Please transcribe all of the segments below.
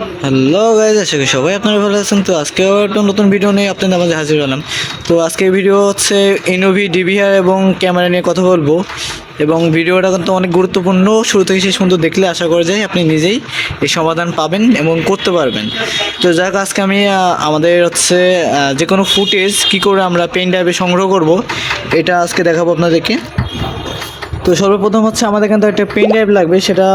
Hello guys করি সবাই আপনারা ভালো আছেন। তো আজকে আবার একটা নতুন ভিডিও নিয়ে আপনাদের মাঝে হাজির হলাম। তো আজকে ভিডিও হচ্ছে এনওভি ডিভিআর এবং ক্যামেরা নিয়ে কথা বলব। এবং ভিডিওটা কিন্তু অনেক গুরুত্বপূর্ণ। শুরু থেকে শেষ পর্যন্ত দেখলে আশা করা যায় আপনি নিজেই এই সমাধান পাবেন এবং করতে পারবেন। তো যাক, আজকে আমি আমাদের হচ্ছে যে কোনো ফুটেজ কী করে আমরা পেন ড্রাইভে সংগ্রহ করব, এটা আজকে দেখাবো আপনাদেরকে। তো সর্বপ্রথম হচ্ছে আমাদের কিন্তু একটা পেন ড্রাইভ লাগবে, সেটা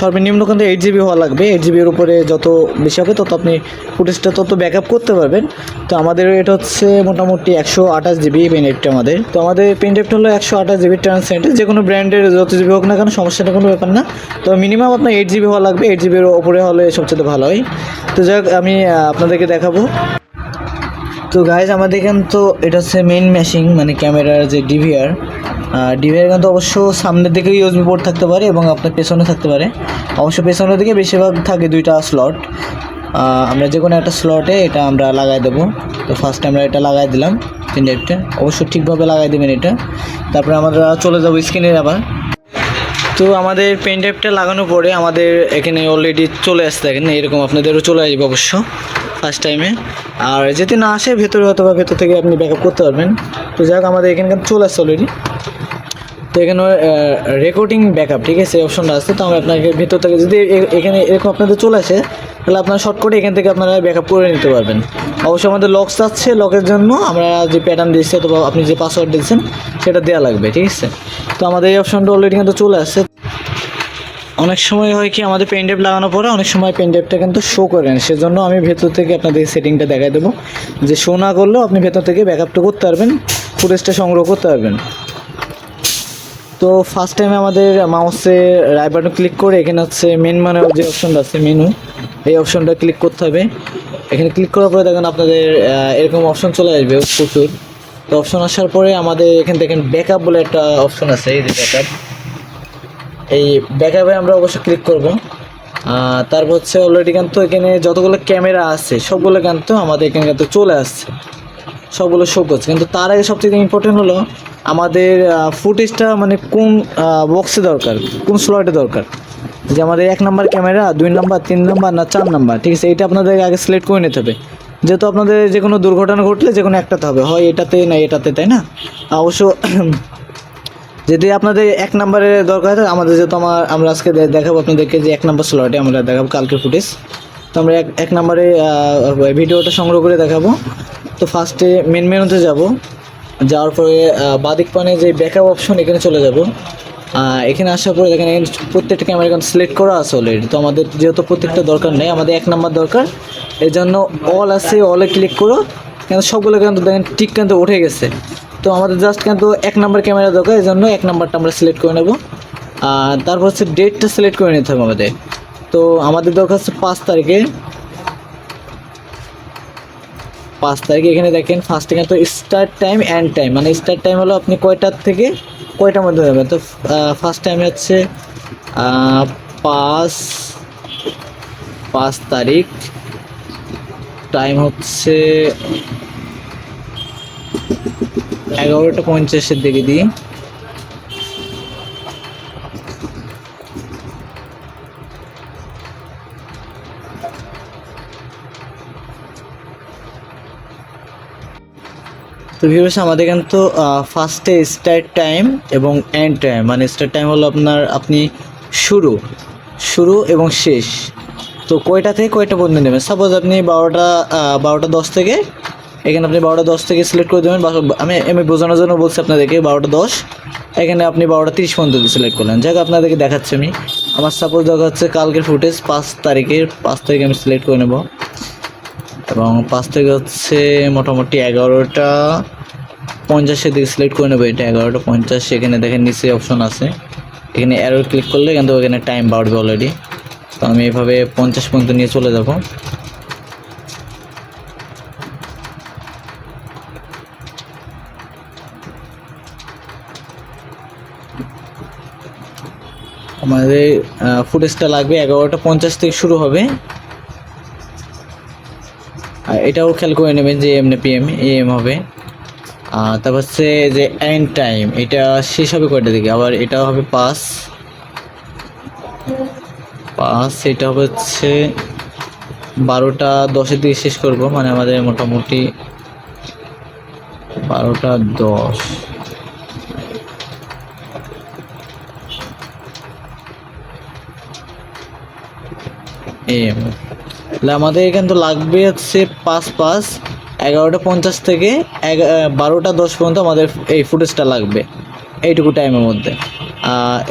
সর্বনিম্ন কিন্তু এইট জিবি হওয়া লাগবে। এইট জিবির উপরে যত বেশি হবে তত আপনি ফুটেজটা তত ব্যাক আপ করতে পারবেন। তো আমাদের এটা হচ্ছে মোটামুটি একশো আঠাশ জিবি পেন ড্রাইভটা আমাদের। তো আমাদের পেন ড্রাইভটা হলো একশো আঠাশ জিবি ট্রান্সেন্টে যে কোনো ব্র্যান্ডের যত জিবি হোক না কেন, সমস্যাটা কোনো ব্যাপার না। তো মিনিমাম আপনার এইট জিবি হওয়া লাগবে এইট জিবির ওপরে হলে সবচেয়ে ভালো হয়। তো যাক আমি আপনাদেরকে দেখাবো। তো গাইজ আমাদের এখানে তো এটা হচ্ছে মেইন মেশিং মানে ক্যামেরার যে ডিভিআর ডিভিআর কিন্তু অবশ্য সামনের দিকে ইউএসবি পোর্ট থাকতে পারে এবং আপনার পেছনে থাকতে পারে। অবশ্য পেছনের দিকে বেশিরভাগ থাকে দুইটা স্লট আমরা যে কোনো একটা স্লটে এটা আমরা লাগাই দেবো। তো ফার্স্ট আমরা এটা লাগাই দিলাম ইন্ডেক্টটা অবশ্য ঠিকভাবে লাগাই দেবেন এটা। তারপরে আমরা চলে যাব স্ক্রিনের আবার। তো আমাদের পেন ড্রাইভটা লাগানোর পরে আমাদের এখানে অলরেডি চলে আসতে এখানে এরকম আপনাদেরও চলে আসবে অবশ্য। ফার্স্ট টাইমে আর যদি না আসে, ভেতরে অথবা ভেতর থেকে আপনি ব্যাকআপ করতে পারবেন। তো যাক আমাদের এখানকার চলে আসছে অলরেডি তো এখানে রেকর্ডিং ব্যাকআপ ঠিক আছে? অপশনটা আছে। তো আমরা আপনাকে ভেতর থেকে যদি এখানে এরকম আপনাদের চলে আসে, তাহলে আপনারা শর্ট করে এখান থেকে আপনারা ব্যাকআপ করে নিতে পারবেন। অবশ্যই আমাদের লক চাচ্ছে লকের জন্য আমরা যে প্যাটার্ন দিচ্ছি অথবা আপনি যে পাসওয়ার্ড দিচ্ছেন সেটা দেওয়া লাগবে, ঠিক আছে? তো আমাদের এই অপশনটা অলরেডি কিন্তু চলে আসছে। অনেক সময় হয় কি আমাদের পেন ড্রাইভ লাগানোর পরে অনেক সময় পেন ড্রাইভটা কিন্তু শো করে না। সেজন্য আমি ভেতর থেকে আপনাদের সেটিংটা দেখাই দেবো। যে শো না করলেও আপনি ভেতর থেকে ব্যাকআপটা করতে পারবেন ফুটেজটা সংগ্রহ করতে পারবেন। তো ফার্স্ট টাইমে আমাদের মাউসে রাইট বাটন ক্লিক করে এখানে হচ্ছে মেন মানে যে অপশনটা আছে মেনু এই অপশনটা ক্লিক করতে হবে। এখানে ক্লিক করার পরে দেখেন আপনাদের এরকম অপশন চলে আসবে প্রচুর। তো অপশন আসার পরে আমাদের এখানে দেখেন ব্যাকআপ বলে একটা অপশন আছে, এই যে ব্যাকআপ এই ব্যাকআপে আমরা অবশ্যই ক্লিক করব। তারপর হচ্ছে অলরেডি কিন্তু এখানে যতগুলো ক্যামেরা আছে, সবগুলো কিন্তু আমাদের এখানে কিন্তু চলে আসছে। সবগুলো শো করছে। কিন্তু তার আগে সবথেকে ইম্পর্টেন্ট হলো আমাদের ফুটেজটা মানে কোন বক্সে দরকার, কোন স্লটে দরকার? যে আমাদের এক নাম্বার ক্যামেরা দুই নাম্বার তিন নাম্বার না চার নাম্বার ঠিক আছে? এইটা আপনাদের আগে সিলেক্ট করে নিতে হবে। যেহেতু আপনাদের যে কোনো দুর্ঘটনা ঘটলে যে কোনো একটাতে হবে। হয় এটাতে না এটাতে, তাই না? অবশ্য যদি আপনাদের এক নম্বরে দরকার হয় আমাদের যেহেতু আমার আমরা আজকে দেখাবো আপনাদেরকে যে এক নম্বর স্লটে আমরা দেখাবো কালকে ফুটেজ তো আমরা এক এক নম্বরে ভিডিওটা সংগ্রহ করে দেখাবো। তো ফার্স্টে মেন মেনুতে যাব। যাওয়ার পরে বাদিক পানে যে ব্যাকআপ অপশন এখানে চলে যাব। এখানে আসার পরে দেখেন এখানে প্রত্যেকটা ক্যামেরা কিন্তু সিলেক্ট করা আছে অলরেডি তো আমাদের যেহেতু প্রত্যেকটা দরকার নেই, আমাদের এক নাম্বার দরকার। এই জন্য অল আছে অলে ক্লিক করো। কিন্তু সবগুলো কিন্তু দেখেন টিক কিন্তু উঠে গেছে। তো আমাদের জাস্ট কিন্তু এক নাম্বার ক্যামেরা দরকার এই জন্য এক নাম্বারটা আমরা সিলেক্ট করে নেব। আর তারপর হচ্ছে ডেটটা সিলেক্ট করে নিতে হবে আমাদের। তো আমাদের দরকার হচ্ছে পাঁচ তারিখে। পাঁচ তারিখে এখানে দেখেন ফার্স্টে কিন্তু স্টার্ট টাইম অ্যান্ড টাইম মানে স্টার্ট টাইম হলো আপনি কয়টার থেকে কয়টার মধ্যে হবে? তো ফার্স্ট টাইম হচ্ছে পাঁচ পাঁচ তারিখ। টাইম হচ্ছে এগারোটা পঞ্চাশের দিকে দিই। তো ভিউয়ার্স আমাদের কিন্তু ফার্স্টে স্টার্ট টাইম এবং এন্ড টাইম মানে স্টার্ট টাইম হলো আপনার, আপনি শুরু শুরু এবং শেষ। তো কয়টা থেকে কয়টা পর্যন্ত নেবেন? সাপোজ আপনি বারোটা বারোটা দশ থেকে এখানে আপনি বারোটা দশ থেকে সিলেক্ট করে দেবেন আমি আমি বোঝানোর জন্য বলছি আপনাদেরকে বারোটা দশ। এখানে আপনি বারোটা তিরিশ পর্যন্ত সিলেক্ট করলেন। যাক, আপনাদেরকে দেখাচ্ছি আমি। আমার সাপোজ দেখা হচ্ছে কালকের ফুটেজ পাঁচ তারিখের, পাঁচ তারিখে আমি সিলেক্ট করে নেব। এবং পাঁচ থেকে হচ্ছে মোটামুটি এগারোটা পঞ্চাশের দিকে সিলেক্ট করে নেব এটা, এগারোটা পঞ্চাশ। এখানে দেখেন নিচে অপশন আছে। এখানে অ্যারো ক্লিক করলে কিন্তু ওখানে টাইম বাড়বে অলরেডি তো আমি এভাবে পঞ্চাশ পর্যন্ত নিয়ে চলে যাব। আমাদের ফুটেজটা লাগবে এগারোটা পঞ্চাশ থেকে শুরু হবে। আর এটাও খেয়াল করে নেবেন যে এম না পিএম এম হবে তারপর হচ্ছে যে এন্ড টাইম এটা শেষ হবে কয়টা দিকে আবার এটা হবে পাস পাস এটা হচ্ছে বারোটা দশের দিকে শেষ করব। মানে আমাদের মোটামুটি বারোটা দশ। এম তাহলে আমাদের এখানে তো লাগবে হচ্ছে পাঁচ পাঁচ, এগারোটা পঞ্চাশ থেকে বারোটা দশ পর্যন্ত আমাদের এই ফুটেজটা লাগবে, এইটুকু টাইমের মধ্যে।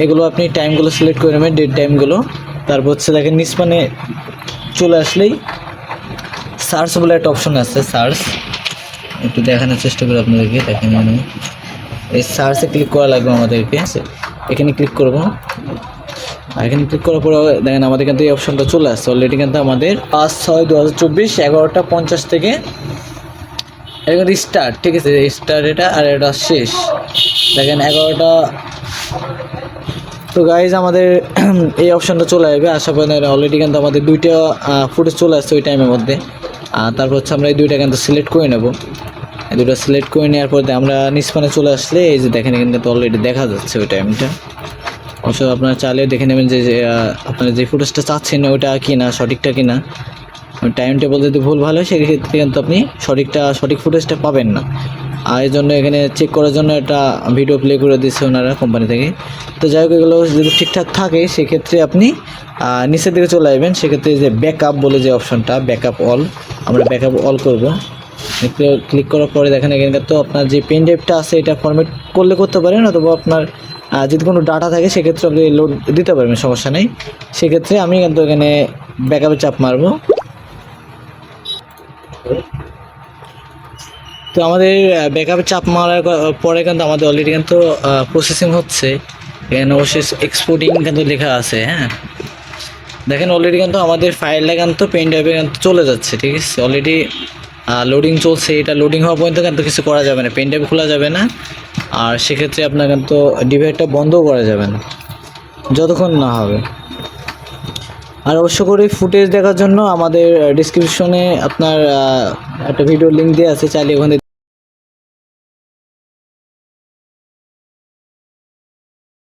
এগুলো আপনি টাইমগুলো সিলেক্ট করে নেবেন ডেট টাইমগুলো তারপর হচ্ছে দেখেন নিষ্পানে চলে আসলেই সার্চ বলে একটা অপশন আছে সার্চ একটু দেখানোর চেষ্টা করি আপনাদেরকে, দেখেন আমি এই সার্চে ক্লিক করা লাগবে আমাদেরকে, এখানে ক্লিক করব। এখানে ক্লিক করার পরে দেখেন আমাদের কিন্তু এই অপশনটা চলে আসছে। অলরেডি কিন্তু আমাদের পাঁচ ছয় দু হাজার চব্বিশ এগারোটা পঞ্চাশ থেকে এখানে স্টার্ট ঠিক আছে? স্টার্ট এটা আর এটা শেষ। দেখেন এগারোটা। তো গাইজ আমাদের এই অপশনটা চলে আসবে। আশা করি অলরেডি কিন্তু আমাদের দুইটা ফুটেজ চলে আসছে ওই টাইমের মধ্যে। আর তারপর হচ্ছে আমরা এই দুইটা কিন্তু সিলেক্ট করে নেব। এই দুটো সিলেক্ট করে নেওয়ার পর আমরা নিষ্পানে চলে আসলে এই যে দেখেন কিন্তু অলরেডি দেখা যাচ্ছে ওই টাইমটা অবশ্য আপনারা চাইলে দেখে নেবেন যে আপনারা যে ফুটেজটা চাচ্ছেন, ওইটা কি না সঠিকটা কি না টাইম টেবল যদি ভুল ভালো হয়, সেক্ষেত্রে কিন্তু আপনি সঠিকটা, সঠিক ফুটেজটা পাবেন না। আর এই জন্য এখানে চেক করার জন্য একটা ভিডিও প্লে করে দিচ্ছে ওনারা কোম্পানি থেকে। তো যাই হোক, এগুলো যদি ঠিকঠাক থাকে, সেক্ষেত্রে আপনি নিচের দিকে চলে আসবেন। সেক্ষেত্রে যে ব্যাকআপ বলে যে অপশনটা ব্যাকআপ অল আমরা ব্যাকআপ অল করব। ক্লিক করার পরে দেখেন এখানকার তো আপনার যে পেন ড্রাইভটা আছে, এটা ফরম্যাট করলে করতে পারেন, অথবা আপনার যদি কোনো ডাটা থাকে, সেক্ষেত্রে আপনি লোড দিতে পারবেন, সমস্যা নেই। সেক্ষেত্রে আমি কিন্তু এখানে ব্যাকআপে চাপ মারবো। তো আমাদের ব্যাকআপে চাপ মারার পরে কিন্তু আমাদের অলরেডি কিন্তু প্রসেসিং হচ্ছে। এখানে অবশ্যই এক্সপোর্টিং কিন্তু লেখা আছে হ্যাঁ। দেখেন অলরেডি কিন্তু আমাদের ফাইলটা কিন্তু পেন ড্রাইভে কিন্তু চলে যাচ্ছে, ঠিক আছে? অলরেডি লোডিং চলছে। এটা লোডিং হওয়া পর্যন্ত কিন্তু কিছু করা যাবে না। পেন ড্রাইভ খোলা যাবে না। আর সেক্ষেত্রে আপনার কিন্তু ডিভাইসটা বন্ধও করা যাবে না। যতক্ষণ না হবে। আর অবশ্য করে ফুটেজ দেখার জন্য আমাদের ডিসক্রিপশনে আপনার একটা ভিডিও লিঙ্ক দেওয়া আছে, চাইলে ওখানে